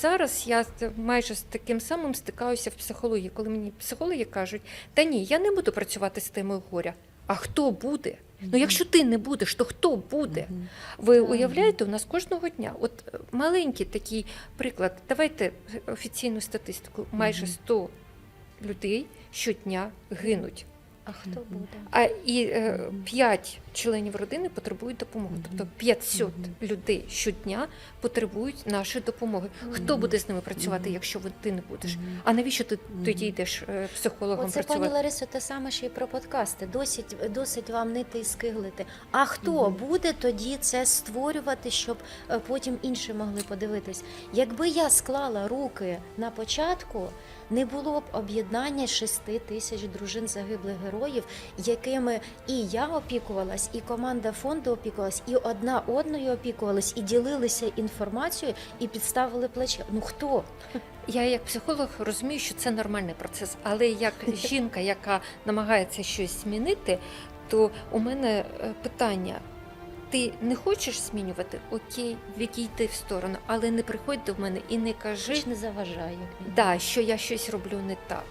Зараз я майже з таким самим стикаюся в психології, коли мені психологи кажуть, та ні, я не буду працювати з темою горя. А хто буде? Ну, якщо ти не будеш, то хто буде? Ви уявляєте, у нас кожного дня, от е, маленький такий приклад, давайте офіційну статистику, майже 100 людей щодня гинуть. А хто буде? А і е, 5 членів родини потребують допомоги. Тобто 500 людей щодня потребують нашої допомоги. Хто буде з ними працювати, якщо ви- ти не будеш? А навіщо ти тоді йдеш е, психологом Оце, пані працювати? Ларисо, те саме, що і про подкасти. Досить, досить вам нити і скиглити. А хто буде тоді це створювати, щоб е, потім інші могли подивитись? Якби я склала руки на початку, не було б об'єднання шести тисяч дружин загиблих героїв, якими і я опікувалась, і команда фонду опікувалась, і одна одною опікувалась, і ділилися інформацією, і підставили плече. Ну хто? Я як психолог розумію, що це нормальний процес, але як жінка, яка намагається щось змінити, то у мене е, питання. Ти не хочеш змінювати? Окей, відійди в сторону, але не приходь до мене і не кажи, не заважає. да, що я щось роблю не так.